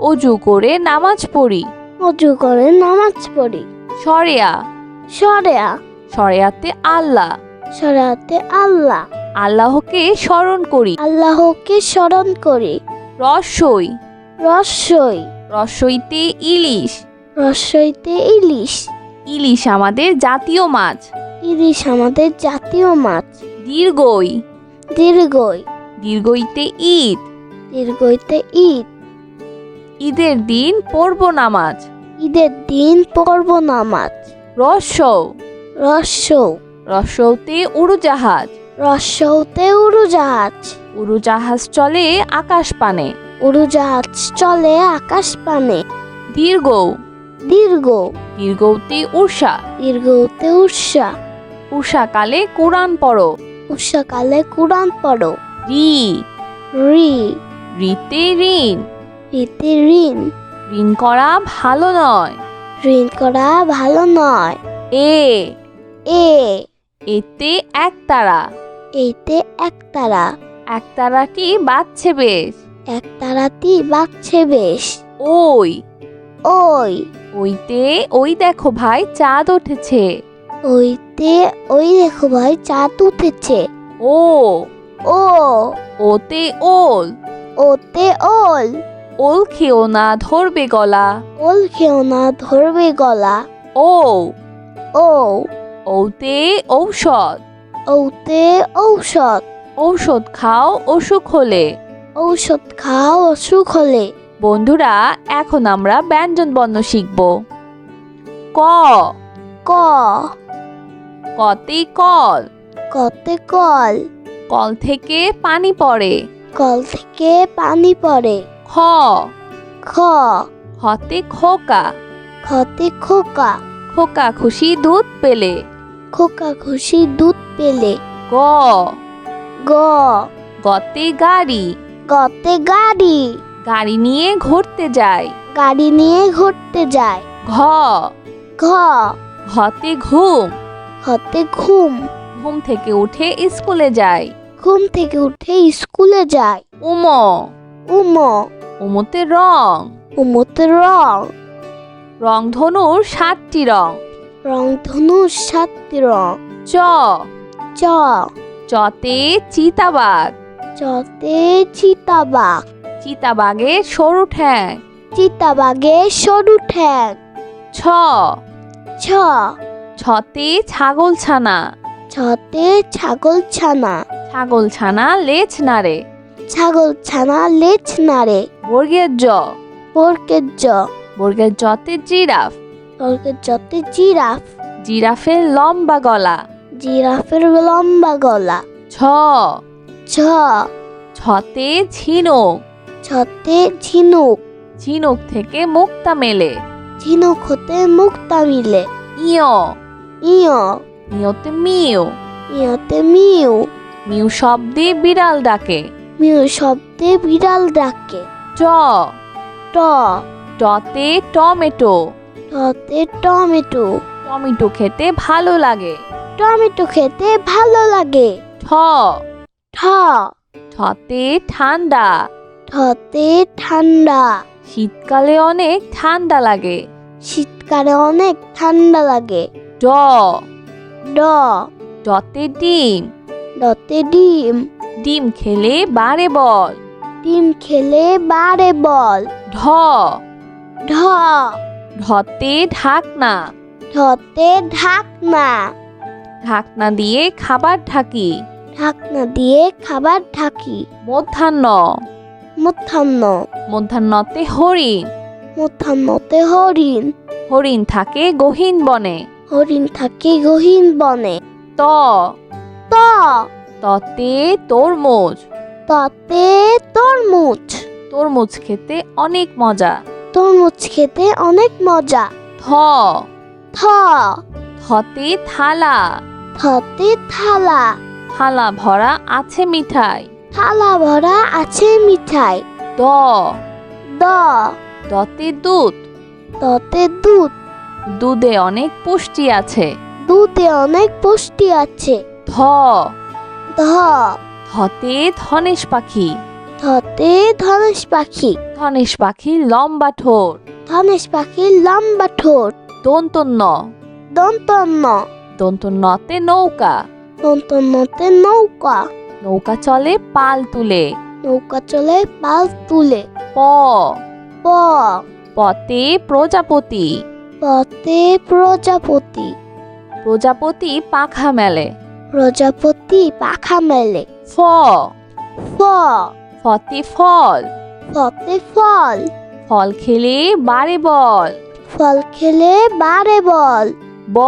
অজু করে নামাজ পড়ি। অজু করে নামাজ পড়ি। সরেয়া সরেয়া সরেয়াতে আল্লাহ। সরেয়াতে আল্লাহ। আল্লাহকে স্মরণ করি। আল্লাহকে স্মরণ করি। রসই। রসই। রসইতে ইলিশ। রসইতে ইলিশ। ইলিশ আমাদের জাতীয় মাছ। ইলিশ আমাদের জাতীয় মাছ। দীর্ঘই। দীর্ঘই। দীর্ঘইতে ঈদ দীর্ঘইতে ঈদ ঈদের দিন পড়ব নামাজ। ঈদের দিন পর্ব নামাজ। রসৌ রসৌ রসৌতে উড়োজাহাজ। রসৌতে উড়োজাহাজ। উড়োজাহাজ চলে আকাশ পানে উড়োজাহাজ চলে আকাশ পানে দীর্ঘ দীর্ঘ দীর্ঘতে উষা দীর্ঘতে উষা উষাকালে কোরআন পড়ো। উষাকালে কোরআন পড়ো। রি। রি। রিতে ঋণ। রীতি ঋণ। ঋণ করা ভালো নয়। ঋণ করা ভালো নয়। এ। এ। এতে এক তারা। এতে একতারা এইতে একতারা একতারাটি বাজছে বেশ? একতারাতি বাগছে বেশ। ওই। ওই। ওইতে ওই দেখো ভাই চাঁদ উঠেছে। ওইতে ওই দেখো ভাই চাঁদ উঠেছে। ও। ও। ওতে ওল। ওতে ওল। ওল খেও না ধরবে গলা। ওল খেও না ধরবে গলা। ও ও ওতে ঔষধ। ওতে ঔষধ। ঔষধ খাও অসুখ হলে। ঔষধ খাও অসুখ হলে। বন্ধুরা এখন আমরা ব্যঞ্জন বর্ণ শিখব। ক। ক। কতে কল। কতে কল। কল থেকে পানি পড়ে। কল থেকে পানি পড়ে। খ। খ। খতে খোকা। খতে খোকা। খোকা খুশি দুধ পেলে। খোকা খুশি দুধ পেলে। গ। গ। গতে গাড়ি। গতে গাড়ি। গাড়ি নিয়ে ঘুরতে যায়। গাড়ি নিয়ে ঘুরতে যায়। ঘ। ঘ। ঘতে ঘুম। হতে ঘুম। ঘুম থেকে উঠে স্কুলে যায়। ঘুম থেকে উঠে স্কুলে যায়। উম। উম। উমতে রং। উমতে রং। রংধনুর সাতটি রং। রংধনু সাতটি রং। চ। চ। চতে চিতাবাঘ। চতে চিতাবাঘ। চিতাবাঘের সরু ঠ্যাং। চিতাবাঘে সরু ঠ্যাং। ছ। ছ। ছতে ছাগল ছানা ছতে ছাগল ছানা ছাগল ছানা লেজ নাড়ে। ছাগল ছানা লেজ নাড়ে। বর্গের জ। বর্গের জ। বর্গের জতে জিরাফ। বর্গের জতে জিরাফ। জিরাফের লম্বা গলা। জিরাফের লম্বা গলা। ছ। ছ। ছতে ঝিনুক। ছতে ঝিনুক। ঝিনুক থেকে মুক্তা মেলে। ঝিনুক হতে মুক্তা মিলে। ইয়। ইয়। ইয়তে মিউ ইয়তে মিউ মিউ শব্দে বিড়াল ডাকে। মিউ শব্দে বিড়াল ডাকে। ট। ট। টতে টমেটো। টতে টমেটো। টমেটো খেতে ভালো লাগে। টমেটো খেতে ভালো লাগে। ঠ। ঠ। ঠতে ঠান্ডা। ঠতে ঠান্ডা। শীতকালে অনেক ঠান্ডা লাগে। শীতকালে অনেক ঠান্ডা লাগে। ড। ড। ডতে ডিম। ডতে ডিম। ডিম খেলে বাড়ে বল। ডিম খেলে বাড়ে বল। ঢ। ঢ। ঢতে ঢাকনা। ঢতে ঢাকনা। ঢাকনা দিয়ে খাবার ঢাকি। ঢাকনা দিয়ে খাবার ঢাকি। মধ্যাহ্ন। মধ্যাহ্ন। মধ্যাহ্নতে হরিণ। মধ্যাহ্নতে হরিণ। হরিণ থাকে গহীন বনে। হরিণ থাকে গহীন বনে। ত। ত। ততে তরমুজ। তাতে তরমুজ। তরমুজ খেতে অনেক মজা। তরমুজ খেতে অনেক মজা। থ থ থতে থালা। থতে থালা। থালা ভরা আছে মিঠাই। থালা ভরা আছে মিঠাই। দ। দ। দতে দুধ। ততে দুধ। দুধে অনেক পুষ্টি আছে। দুধে অনেক পুষ্টি আছে। ধ। ধ। ধতে ধনেশ পাখি। ধতে ধনেশ পাখি। ধনেশ পাখি লম্বা ঠোঁট। ধনেশ পাখি লম্বা ঠোঁট। দন্তন্য দন্তন্য দন্তন্যতে নৌকা। দন্তন্যতে নৌকা। নৌকা চলে পাল তুলে। নৌকা চলে পাল তুলে। প। প। পতে প্রজাপতি। পতে প্রজাপতি। প্রজাপতি পাখা মেলে। প্রজাপতি পাখা মেলে। ফ। ফ। ফতে ফল। ফতে ফল। ফল খেলে বারে বল। ফল খেলে বারে বল। ব।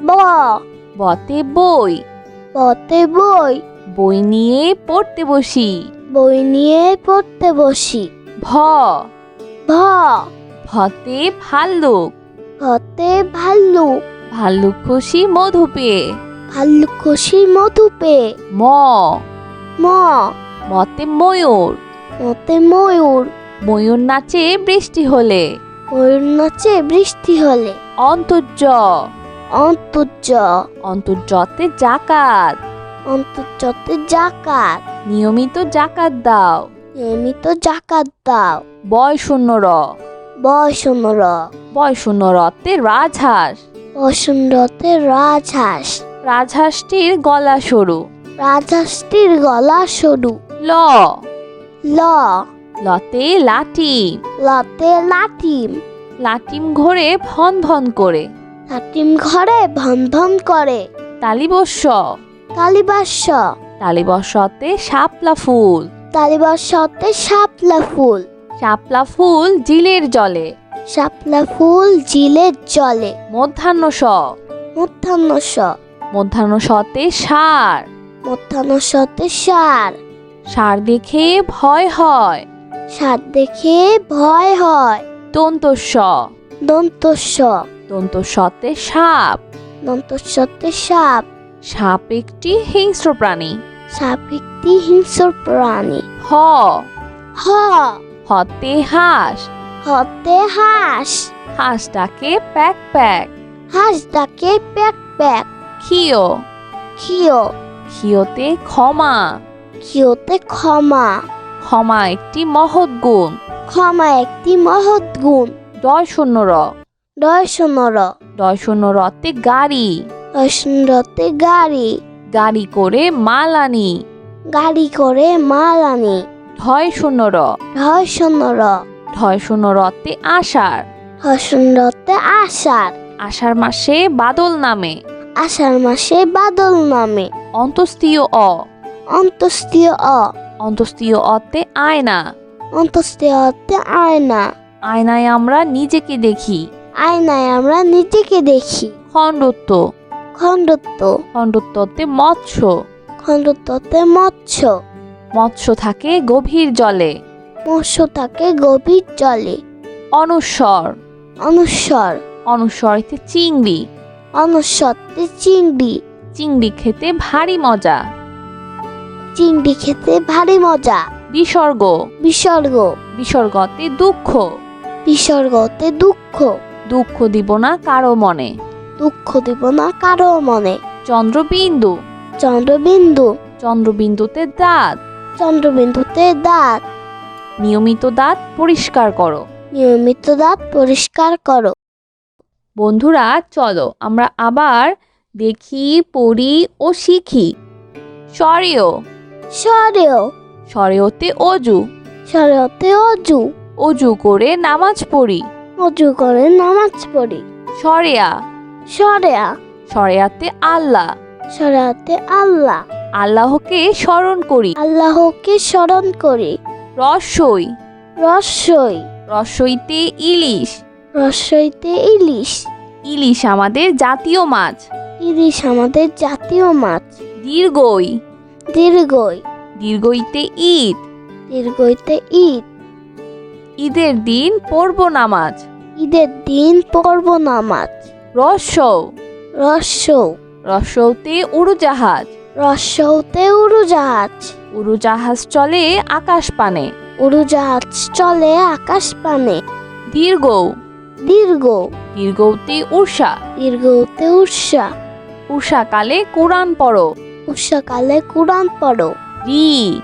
ব। বতে বই। পতে বই। বই নিয়ে পড়তে বসি। বই নিয়ে পড়তে বসি। ভ। ভ। ভতে ভাল্লুক। ভতে ভাল্লুক। ভাল্লুক খুশি মধু পেয়ে ভাল্লুক খুশি মধু পেয়ে ম। ম। মতে ময়ূর মতে ময়ূর ময়ূর নাচে বৃষ্টি হলে। ময়ূর নাচে বৃষ্টি হলে। অন্তর্য অন্তর্য অন্তর্যতে জাকাত। অন্তর্যতে জাকাত। নিয়মিত জাকাত দাও। নিয়মিত জাকাত দাও। বয় শূন্য র বয়সনর বয় শূন্য রতে রাজহাঁস বসন্ততে রাজহাঁস রাজহাঁসটির গলা সরু। রাজহাঁসটির গলা সরু। ল। ল। লতে লাটিম লতে লাটিম লাটিম ঘোরে ভন ভন করে। লাটিম ঘরে ভন ভন করে। তালিবস্য। কালিবাস্য তালিবস্যতে শাপলা ফুল। তালিবাস্যতে শাপলা ফুল। শাপলা ফুল জিলের জলে। শাপলা ফুল জিলের জলে। মধ্যাহ্ন স মধ্যাহ্ন স মধ্যাহ্ন সতে সার। মধ্যাহ্ন সতে সার। সার দেখে ভয় হয়। সার দেখে ভয় হয়। দন্তস্য দন্তস্য দন্তস্যতে সাপ। দন্তস্যতে সাপ। সাপ একটি হিংস্র প্রাণী। সাপ একটি হিংস্র প্রাণী। হ। হ। হতে হাঁস। হতে হাঁস। হাঁসটাকে প্যাক প্যাক। হাঁস ডাকে প্যাক প্যাক। খিও খিও খিওতে ক্ষমা। খিওতে ক্ষমা? ক্ষমা একটি মহৎ গুণ। ক্ষমা একটি মহৎ গুণ। ডয় শূন্য র। দর্শনর ডয় শূন্য রতে গাড়ি। দর্শনরতে গাড়ি। গাড়ি করে মাল আনি। গাড়ি করে মাল আনি। ঢয় শূন্য র। দর্শনর ঢয় শূন্য রতে আষাঢ়। দর্শনরতে আষাঢ়। আষাঢ় মাসে বাদল নামে। আষাঢ় মাসে বাদল নামে। অন্তস্তীয় অ। অন্তস্তীয় অ। অন্তস্তীয় অতে আয়না। অন্তস্তীয়তে আয়না। আয়নায় আমরা নিজেকে দেখি। আয়নায় আমরা নিজেকে দেখি। খণ্ডত্ব। খণ্ডত্ব। খণ্ডত্বতে মৎস্য। খণ্ডত্বতে মৎস্য। মৎস্য থাকে গভীর জলে। মৎস্য থাকে গভীর জলে। অনুস্বর। অনুস্বর। অনুস্বরেতে চিংড়ি। অনুস্বরতে চিংড়ি। চিংড়ি খেতে ভারী মজা। চিংড়ি খেতে ভারী মজা। বিসর্গ। বিসর্গ। বিসর্গতে দুঃখ। বিসর্গতে দুঃখ। দুঃখ দিব না কারও মনে। দুঃখ দিব না কারও মনে। চন্দ্রবিন্দু। চন্দ্রবিন্দু। চন্দ্রবিন্দুতে দাঁত। চন্দ্রবিন্দুতে দাঁত। নিয়মিত দাঁত পরিষ্কার করো। নিয়মিত দাঁত পরিষ্কার করো। বন্ধুরা চলো আমরা আবার দেখি পড়ি ও শিখি। স্বরেয় সরেও স্বরেয়তে অজু। সরেওতে অজু। অজু করে নামাজ পড়ি। অজু করে নামাজ পড়ি। সরেয়া। সরেয়া। সরেয়াতে আল্লাহ। সরেয়াতে আল্লাহ। আল্লাহকে স্মরণ করি। আল্লাহকে স্মরণ করি। রসই। রসই। রসইতে ইলিশ। রসইতে ইলিশ। ইলিশ আমাদের জাতীয় মাছ। ইলিশ আমাদের জাতীয় মাছ। দীর্ঘই। দীর্ঘই। দীর্ঘইতে ঈদ। দীর্ঘইতে ঈদ। ঈদের দিন পড়ব নামাজ ঈদের দিন পড়ব নামাজ রস্যৌ রস্যৌ রস্যৌতে উড়োজাহাজ। রস্যৌতে উড়োজাহাজ। উড়োজাহাজ চলে আকাশ পানে উড়োজাহাজ চলে আকাশ পানে দীর্ঘ দীর্ঘ। দীর্ঘতে উষা দীর্ঘতে উৎসা উষাকালে কোরআন পড়ো। উৎসাকালে কোরআন পড়ো। রি।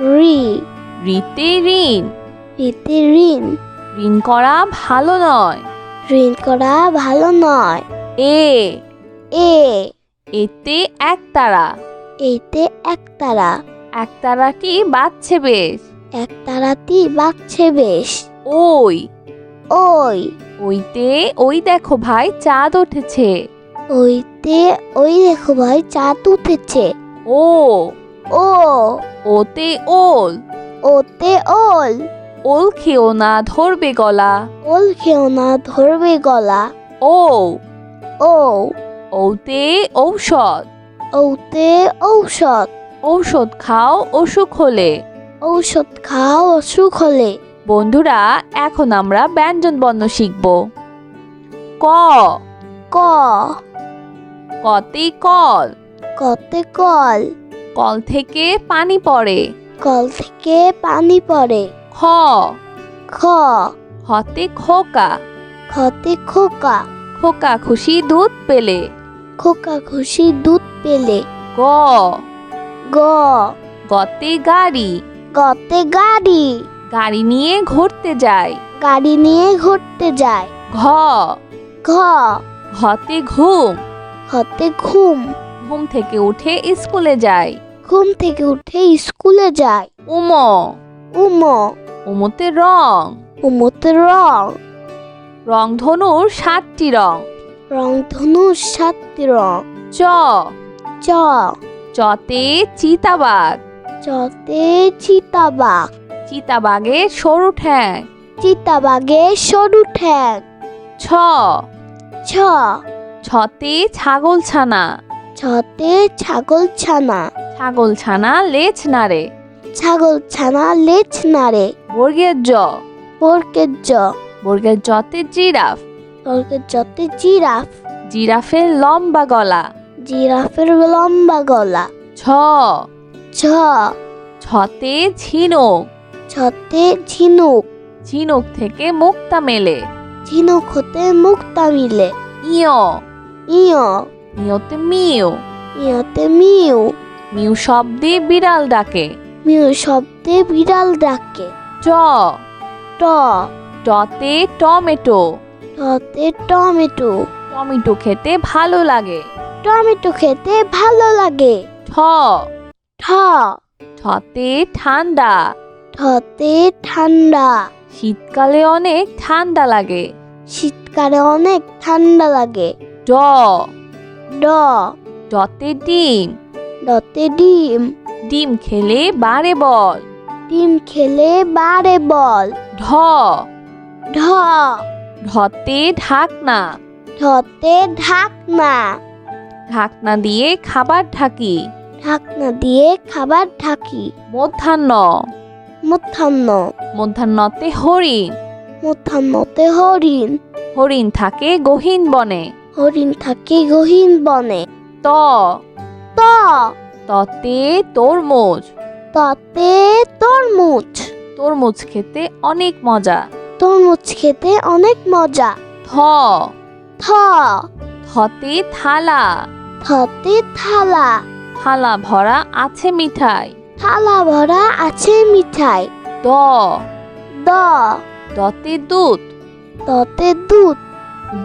রি। রিতে ঋণ। রীতি ঋণ। ঋণ করা ভালো নয়। ঋণ করা ভালো নয়। এ। এ। এতে এক তারা। এতে একতারা এইতে একতারা একতারাটি বাজছে বেশ? একতারাতি বাগছে বেশ। ওই। ওই। ওইতে ওই দেখো ভাই চাঁদ উঠেছে। ওইতে ওই দেখো ভাই চাঁদ উঠেছে। ও। ও। ওতে ওল। ওতে ওল। ওল খেও না ধরবে গলা। ওল খেও না ধরবে গলা। ও। ও। ওতে ঔষধ। ওতে ঔষধ। ঔষধ খাও অসুখ হলে। ঔষধ খাও অসুখ হলে। বন্ধুরা এখন আমরা ব্যঞ্জন বর্ণ শিখব। ক। ক। কতে কল। কতে কল। কল থেকে পানি পড়ে। কল থেকে পানি পড়ে। খ। খ। খতে খোকা। খতে খোকা। খোকা খুশি দুধ পেলে। খোকা খুশি দুধ পেলে। গ। গ। গতে গাড়ি। গতে গাড়ি। গাড়ি নিয়ে ঘুরতে যায় গাড়ি নিয়ে ঘুরতে যায় ঘ। ঘ। ঘতে ঘুম। হতে ঘুম। ঘুম থেকে উঠে স্কুলে যায় ঘুম থেকে উঠে স্কুলে যায় উম। উম। উমতে রং। উমতে রং। রংধনুর সাতটি রং। রংধনু সাতটি রং। চ। চ। চতে চিতাবাঘ। চতে চিতাবাঘ। চিতাবাঘের সরু ঠ্যাং। চিতাবাঘে সরু ঠ্যাং। ছ। ছ। ছতে ছাগল ছানা। ছতে ছাগল ছানা। ছাগল ছানা লেজ নাড়ে। ছাগল ছানা লেজ নাড়ে। বর্গের জ। বর্গের জ। বর্গের জতে জিরাফ। বর্গের জতে জিরাফ। জিরাফের লম্বা গলা। জিরাফের লম্বা গলা। ছ। ছ। ছতে ঝিনুক। ছতে ঝিনুক। ঝিনুক থেকে মুক্তা মেলে। ঝিনুক হতে মুক্তা মিলে। ইয়। ইয়। ইয়তে মিউ ইয়তে মিউ মিউ শব্দে বিড়াল ডাকে। মিউ শব্দে বিড়াল ডাকে। ট। ট। টতে টমেটো। টতে টমেটো। টমেটো খেতে ভালো লাগে। টমেটো খেতে ভালো লাগে। ঠ। ঠ। ঠতে ঠান্ডা। ঠতে ঠান্ডা। শীতকালে অনেক ঠান্ডা লাগে। শীতকালে অনেক ঠান্ডা লাগে। ড। ড। ডতে ডিম। ডতে ডিম। ডিম খেলে বাড়ে বল। ডিম খেলে বাড়ে বল। ঢ। ঢ। ঢতে ঢাকনা। ঢতে ঢাকনা। ঢাকনা দিয়ে খাবার ঢাকি। ঢাকনা দিয়ে খাবার ঢাকি। মধ্যাহ্ন। মধ্যাহ্ন। মধ্যাহ্নতে হরিণ। মধ্যাহ্নতে হরিণ। হরিণ থাকে গহীন বনে। হরিণ থাকে গহীন বনে। ত। ত। ততে তরমুজ। তাতে তরমুজ। তরমুজ খেতে অনেক মজা। তরমুজ খেতে অনেক মজা। থ থ থতে থালা। থতে থালা। থালা ভরা আছে মিঠাই। থালা ভরা আছে মিঠাই। দ। দ। দতে দুধ। ততে দুধ।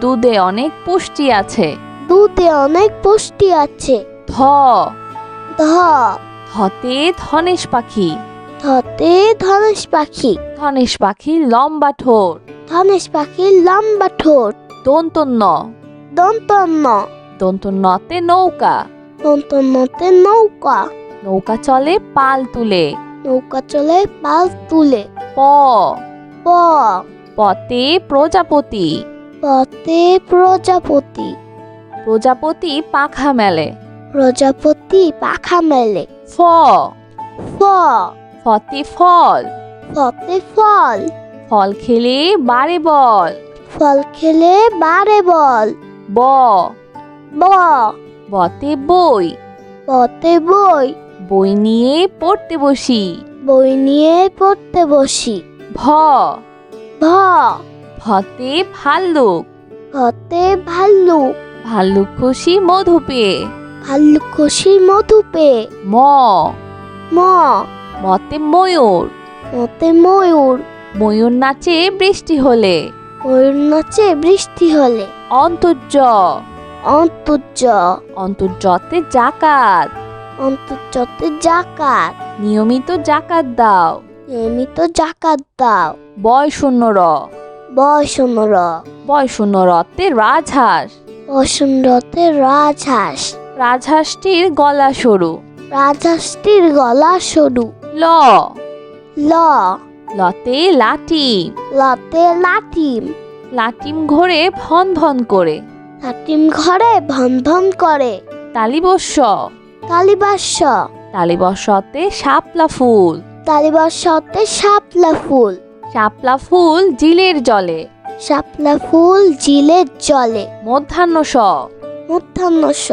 দুধে অনেক পুষ্টি আছে। দুধে অনেক পুষ্টি আছে। ধ। ধ। ধতে ধনেশ পাখি। ধতে ধনেশ পাখি। ধনেশ পাখি লম্বা ঠোঁট। ধনেশ পাখি লম্বা ঠোঁট। দন্তন্য দন্তন্য দন্তন্যতে নৌকা। দন্তন্যতে নৌকা। নৌকা চলে পাল তুলে। নৌকা চলে পাল তুলে। প। প। পতে প্রজাপতি। পতে প্রজাপতি। প্রজাপতি পাখা মেলে। প্রজাপতি পাখা মেলে। ফ। ফ। ফতে ফল। ফতে ফল। ফল খেলে বারে বল। ফল খেলে বারে বল। ব। ব। বতে বই। পথে বই। বই নিয়ে পড়তে বসি। বই নিয়ে পড়তে বসি। ভ। ভ। ভতে ভাল্লুক। ভতে ভাল্লুক। ভাল্লুক খুশি মধু পেয়ে ভাল্লুক খুশি মধু পেয়ে ম। ম। মতে ময়ূর। মতে ময়ূর। ময়ূর নাচে বৃষ্টি হলে। ময়ূর নাচে বৃষ্টি হলে। অন্তর্য। অন্তর্য। অন্তর্যতে জাকাত। অন্তর্যতে জাকাত। নিয়মিত জাকাত দাও। নিয়মিত জাকাত দাও। বয় শূন্য র। বয়সনর বয় শূন্য রতে রাজহাঁস। বসন্ততে রাজহাঁস। রাজহাঁসটির গলা সরু। রাজহাঁসটির গলা সরু। ল। ল। লতে লাটিম লতে লাটিম লাটিম ঘোরে ভন ভন করে। লাটিম ঘরে ভন ভন করে। তালিবস্য। কালিবাস তালিবস্যতে শাপলা ফুল। তালিবাসতে শাপলা ফুল। শাপলা ফুল জিলের জলে। শাপলা ফুল জিলের জলে। মধ্যাহ্ন স মধ্যাহ্ন স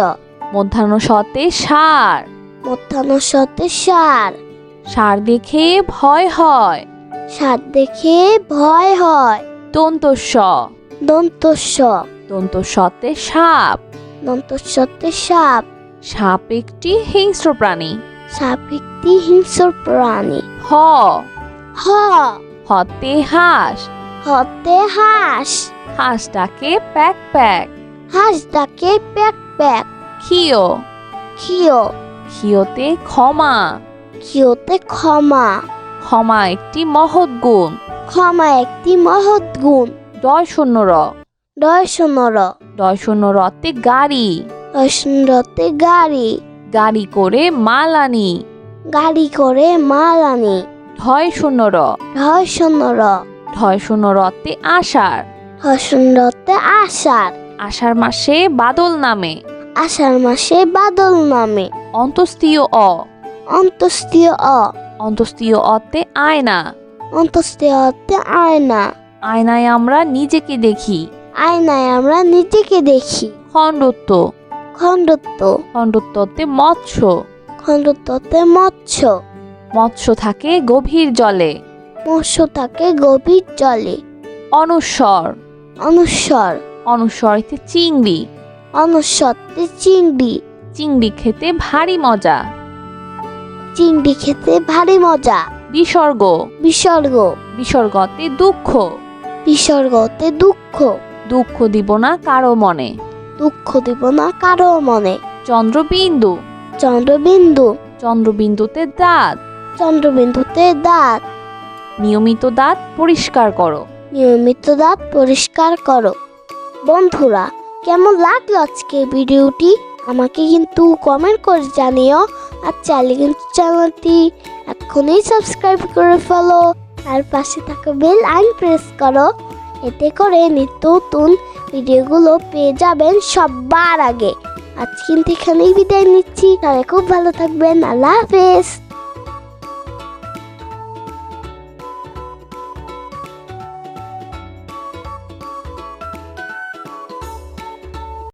মধ্যাহ্ন সতে সার। মধ্যাহ্ন সতে সার। সার দেখে ভয় হয়। সার দেখে ভয় হয়। দন্তস্য দন্তস্ব। দন্তস্যতে সাপ। দন্তস্বতে সাপ। সাপ একটি হিংস্র প্রাণী। সাপ একটি হিংস্র প্রাণী। হ। হ। হতে হাঁস। হতে হাঁস। হাঁসটাকে প্যাক প্যাক। হাঁস ডাকে প্যাক প্যাক। খিও খিও খিওতে ক্ষমা। খিওতে ক্ষমা। ক্ষমা একটি মহৎ গুণ। ক্ষমা একটি মহৎ গুণ। ডয় শূন্য র দর্শনর ডয় শূন্য রতে গাড়ি। দর্শনরতে গাড়ি। গাড়ি করে মাল আনি। গাড়ি করে মাল আনি। ঢয় শূন্য র দর্শনর ঢয় শূন্য রতে আষাঢ়। দর্শনরতে আষাঢ়। আষাঢ় মাসে বাদল নামে। আষাঢ় মাসে বাদল নামে। অন্তস্তীয় অ। অন্তস্তীয় অ। অন্তস্তীয় অতে আয়না। অন্তস্তীয় অতে আয়না। আয়নায় আমরা নিজেকে দেখি। আয়নায় আমরা নিজেকে দেখি। খণ্ডত্ব। খণ্ডত্ব। খণ্ডত্বতে মৎস্য। খণ্ডত্বতে মৎস্য। মৎস্য থাকে গভীর জলে। মৎস্য থাকে গভীর জলে। অনুস্বর অনুস্বর অনুস্বরিতে চিংড়ি। অনুস্বরতে চিংড়ি। চিংড়ি খেতে ভারী মজা। চিংড়ি খেতে ভারী মজা। বিসর্গ। বিসর্গ। বিসর্গতে দুঃখ। বিসর্গতে দুঃখ। দুঃখ দিব না কারও মনে। দুঃখ দিব না কারও মনে। চন্দ্রবিন্দু। চন্দ্রবিন্দু। চন্দ্রবিন্দুতে দাঁত। চন্দ্রবিন্দুতে দাঁত। নিয়মিত দাঁত পরিষ্কার করো। নিয়মিত দাঁত পরিষ্কার করো। বন্ধুরা কেমন লাগল আজকে ভিডিওটি? আমাকে কিন্তু কমেন্ট করে জানিও। আর চাইলে কিন্তু চ্যানেলটি এখনই সাবস্ক্রাইব করে ফেলো। আর পাশে থাকা বেল আইন প্রেস করো। এতে করে নিত্য নতুন ভিডিওগুলো পেয়ে যাবেন সবার আগে। আজকে এখানেই বিদায় নিচ্ছি। তাহলে খুব ভালো থাকবেন। আল্লাহ হাফেজ।